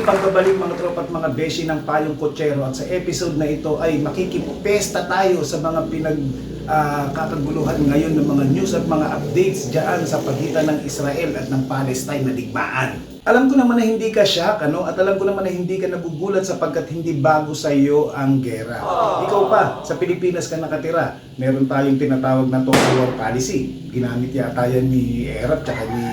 Muling pagbabalik mga tropa at mga beshi ng Payong Kotsero at sa episode na ito ay makikipesta tayo sa mga pinag kakaguluhan ngayon ng mga news at mga updates dyan sa pagitan ng Israel at ng Palestine na digmaan. Alam ko naman na hindi ka shock, ano? At alam ko naman na hindi ka nagugulat sapagkat hindi bago sa iyo ang gera. Ikaw pa, sa Pilipinas ka nakatira. Meron tayong tinatawag na total war policy. Ginamit yata yan ni Erap tsaka ni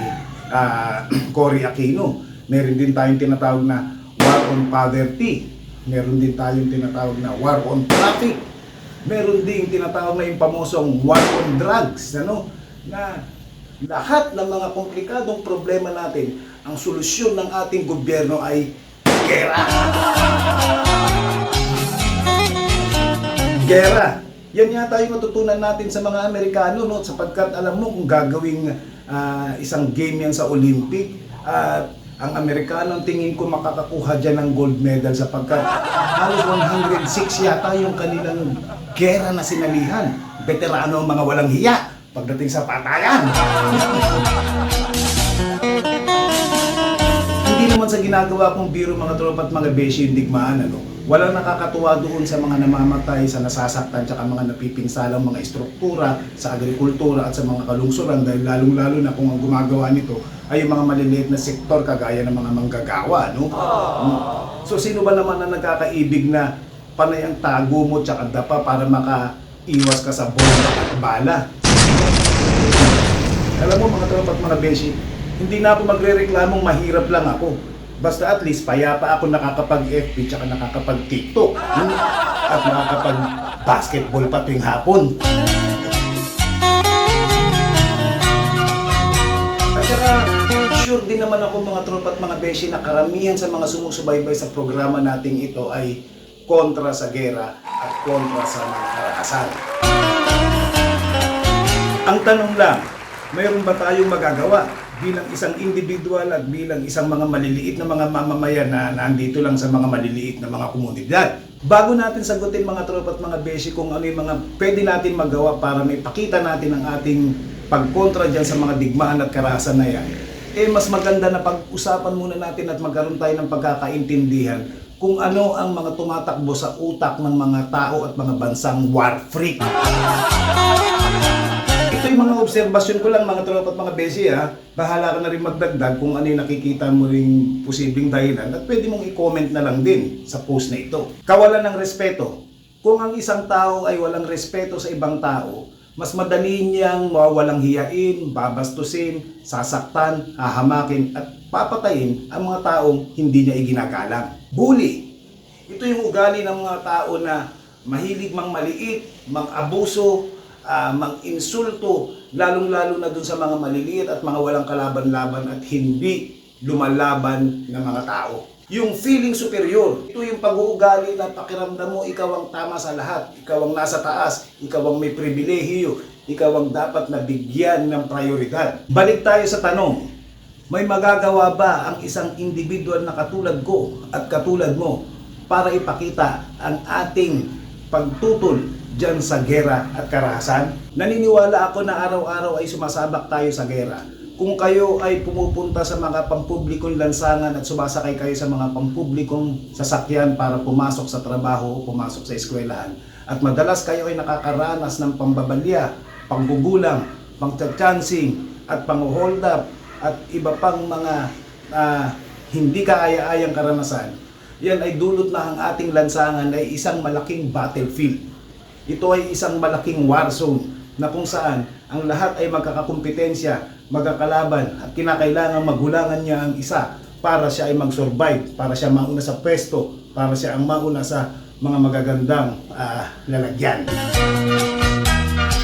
ah, Cory Aquino. Meron din tayong tinatawag na war on poverty. Meron din tayong tinatawag na war on traffic. Meron din tinatawag na yung war on drugs. Ano? Na lahat ng mga komplikadong problema natin, ang solusyon ng ating gobyerno ay gera. Gera. Yan yata yung natutunan natin sa mga Amerikano, no? sapagkat alam mo kung gagawing ah, isang game yan sa Olympic, at ang Amerikano ang tingin ko makakakuha dyan ng gold medal sapagkat halos 106 yata yung kanilang gera na sinalihan. Veterano ang mga walang hiya pagdating sa patayan. Hindi naman sa ginagawa kong biro mga tropa at mga beshi yung digmaan, ano. Walang nakakatuwa doon sa mga namamatay, sa nasasaktan, tsaka mga napipinsalang mga estruktura sa agrikultura at sa mga kalungsuran dahil lalong-lalo na kung ang gumagawa nito ay yung mga maliliit na sektor kagaya ng mga manggagawa, no? So sino ba naman ang nagkakaibig na panay ang tago mo tsaka dapa para makaiwas ka sa bomba at bala? Alam mo mga tropa at mga beshi, hindi na ako magre-reklamong mahirap lang ako. Basta at least payapa ako nakakapag-FB tsaka nakakapag-TikTok. hmm? At nakakapag-basketball pa tuwing hapon. At saka, sure din naman ako mga tropa at mga beshi na karamihan sa mga sumusubaybay sa programa nating ito ay kontra sa gera at kontra sa mga karahasan. Ang tanong lang, mayroon ba tayong magagawa bilang isang individual at bilang isang mga maliliit na mga mamamayan na nandito lang sa mga maliliit na mga komunidad? Bago natin sagutin mga tropa at mga beshi kung ano yung mga pwede natin magawa para may pakita natin ang ating pagkontra dyan sa mga digmaan at karahasan na yan, eh mas maganda na pag-usapan muna natin at magkaroon tayo ng pagkakaintindihan kung ano ang mga tumatakbo sa utak ng mga tao at mga bansang war freak. Ito yung mga obserbasyon ko lang mga tropa at mga besi ha. Bahala ka na rin magdagdag kung ano yung nakikita mo ring posibleng dahilan at pwede mong i-comment na lang din sa post na ito. Kawalan ng respeto. Kung ang isang tao ay walang respeto sa ibang tao, mas madali niyang mawawalang hiyain, babastusin, sasaktan, hahamakin at papatayin ang mga taong hindi niya iginagalang. Bully. Ito yung ugali ng mga tao na mahilig mang maliit, mang abuso, ah, mang insulto, lalong-lalo na dun sa mga maliliit at mga walang kalaban-laban at hindi lumalaban ng mga tao. Yung feeling superior, ito yung pag-uugali na pakiramdam mo ikaw ang tama sa lahat, ikaw ang nasa taas, ikaw ang may pribilehiyo, ikaw ang dapat na bigyan ng prioridad. Balik tayo sa tanong, may magagawa ba ang isang individual na katulad ko at katulad mo para ipakita ang ating pagtutol dyan sa gera at karahasan? Naniniwala ako na araw-araw ay sumasabak tayo sa gera. Kung kayo ay pumupunta sa mga pampublikong lansangan at sumasakay kayo sa mga pampublikong sasakyan para pumasok sa trabaho o pumasok sa eskwelahan, at madalas kayo ay nakakaranas ng pambabalya, panggugulang, pangchachancing, at pang-hold up, at iba pang mga ah, hindi kaaya-ayang karanasan, yan ay dulot na ang ating lansangan ay isang malaking battlefield. Ito ay isang malaking war zone na kung saan ang lahat ay magkakakompetensya, magkakalaban at kinakailangan magulangan niya ang isa para siya ay mag-survive, para siya mauna sa pwesto, para siya ang mauna sa mga magagandang ah, lalagyan.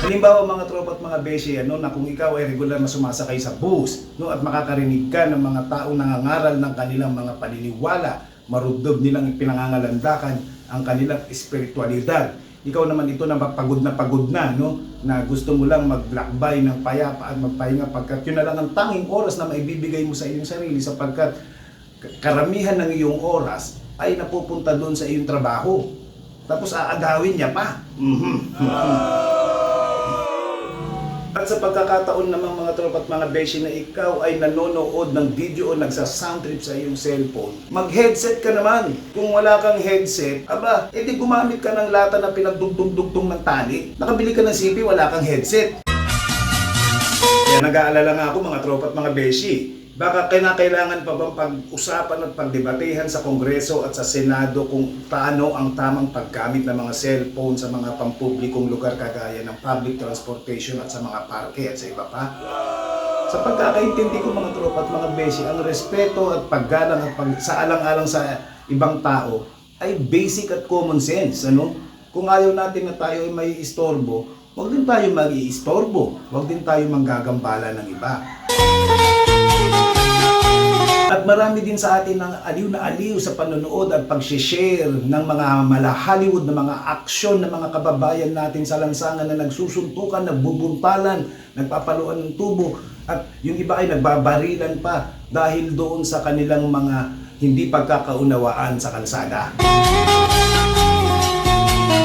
Halimbawa mga tropa at mga beshi, ano, na kung ikaw ay regular na sumasakay sa bus, no, at makakarinig ka ng mga taong nangangaral ng kanilang mga paniniwala, maruddob nilang pinangangalandakan ang kanilang espiritualidad. Ikaw naman ito na pagod na pagod na, no, na gusto mo lang maglakbay ng payapa at magpahinga pagkat yun na lang ang tanging oras na maibibigay mo sa iyong sarili sapagkat karamihan ng iyong oras ay napupunta doon sa iyong trabaho. Tapos aagawin niya pa. Mhm. At sa pagkakataon namang mga tropa at mga beshi na ikaw ay nanonood ng video o nagsa-sound trip sa iyong cellphone, mag-headset ka naman. Kung wala kang headset, aba, edi gumamit ka ng lata na pinagdugtong-dugtong ng tali. Nakabili ka ng CP, wala kang headset. Kaya nag-aalala nga ako mga tropa at mga beshi. Baka kinakailangan pa bang pag-usapan at pagdebatehan sa Kongreso at sa Senado kung paano ang tamang paggamit ng mga cellphone sa mga pampublikong lugar kagaya ng public transportation at sa mga parke at sa iba pa? Sa pagkakaintindi ko mga tropa at mga beshi, ang respeto at paggalang at pag, sa alang-alang sa ibang tao ay basic at common sense. Ano? Kung ayaw natin na tayo ay may istorbo, huwag din tayo mag-iistorbo. Huwag din tayo manggagambala ng iba. At marami din sa atin ng aliw na aliw sa panonood at pag-share ng mga mala Hollywood na mga aksyon ng mga kababayan natin sa lansangan na nagsusuntukan, nagbubuntalan, nagpapaluan ng tubo at yung iba ay nagbabarilan pa dahil doon sa kanilang mga hindi pagkakaunawaan sa kalsada.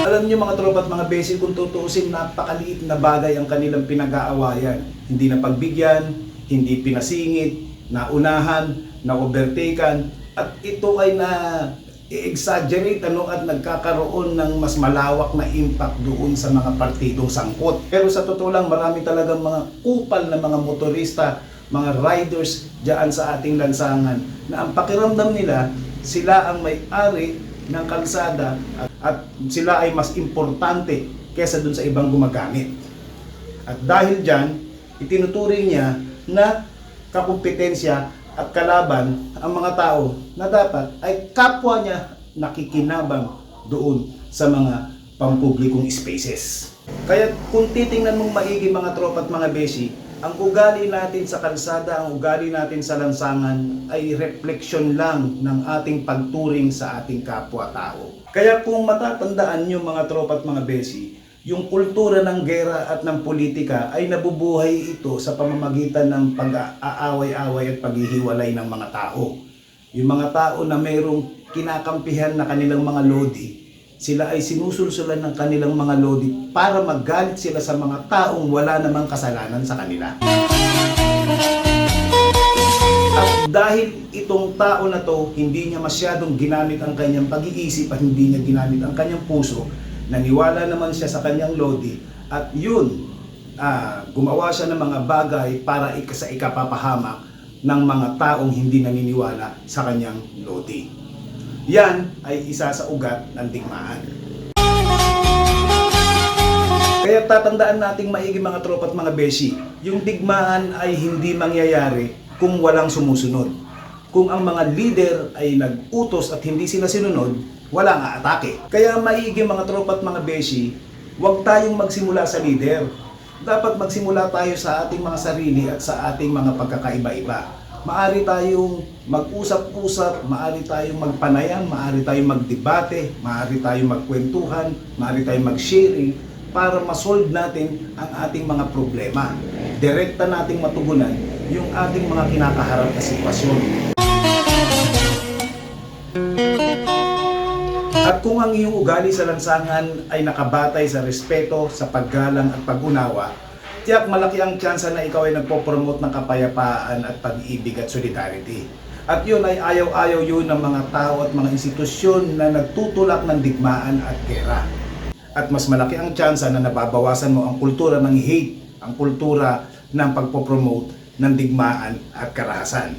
Alam niyo mga tropa at mga beses kung tutuusin, napakaliit na bagay ang kanilang pinag-aawayan. Hindi na pagbigyan, hindi pinasingit, naunahan, na-overtaken, at ito ay na i-exaggerate ano at nagkakaroon ng mas malawak na impact doon sa mga partidong sangkot. Pero sa totoo lang, marami talagang mga kupal na mga motorista, mga riders diyan sa ating lansangan na ang pakiramdam nila, sila ang may-ari ng kalsada at, at sila ay mas importante kesa dun sa ibang gumagamit. At dahil dyan, itinuturing niya na kakumpetensya at kalaban ang mga tao na dapat ay kapwa niya nakikinabang doon sa mga pampublikong spaces. Kaya kung titingnan mong maigi mga tropa at mga beshi, ang ugali natin sa kalsada, ang ugali natin sa lansangan ay refleksyon lang ng ating pagturing sa ating kapwa-tao. Kaya kung matatandaan nyo mga tropa at mga beshi, yung kultura ng gera at ng politika ay nabubuhay ito sa pamamagitan ng pag-aaway-away at paghihiwalay ng mga tao. Yung mga tao na mayroong kinakampihan na kanilang mga lodi, sila ay sinusulsulan ng kanilang mga lodi para magalit sila sa mga taong wala namang kasalanan sa kanila. At dahil itong tao na to, hindi niya masyadong ginamit ang kanyang pag-iisip at hindi niya ginamit ang kanyang puso, naniwala naman siya sa kanyang lodi at yun, ah, gumawa siya ng mga bagay para ik- sa ikapapahamak ng mga taong hindi naniniwala sa kanyang lodi. Yan ay isa sa ugat ng digmaan. Kaya tatandaan nating maigi mga tropa at mga beshi, yung digmaan ay hindi mangyayari kung walang sumusunod. Kung ang mga leader ay nag-utos at hindi sila sinunod, walang aatake. Kaya maigi mga tropa at mga beshi, huwag tayong magsimula sa leader. Dapat magsimula tayo sa ating mga sarili at sa ating mga pagkakaiba-iba. Maari tayong mag-usap-usap, maari tayong magpanayam, maari tayong magdebate, maari tayong magkwentuhan, maari tayong mag-sharing para masolve natin ang ating mga problema. Direkta nating matugunan yung ating mga kinakaharap na sitwasyon. Kung ang iyong ugali sa lansangan ay nakabatay sa respeto, sa paggalang at pag-unawa, tiyak malaki ang tsansa na ikaw ay nagpo-promote ng kapayapaan at pag-ibig at solidarity. At yun ay ayaw-ayaw yun ng mga tao at mga institusyon na nagtutulak ng digmaan at gera. At mas malaki ang tsansa na nababawasan mo ang kultura ng hate, ang kultura ng pagpo-promote ng digmaan at karahasan.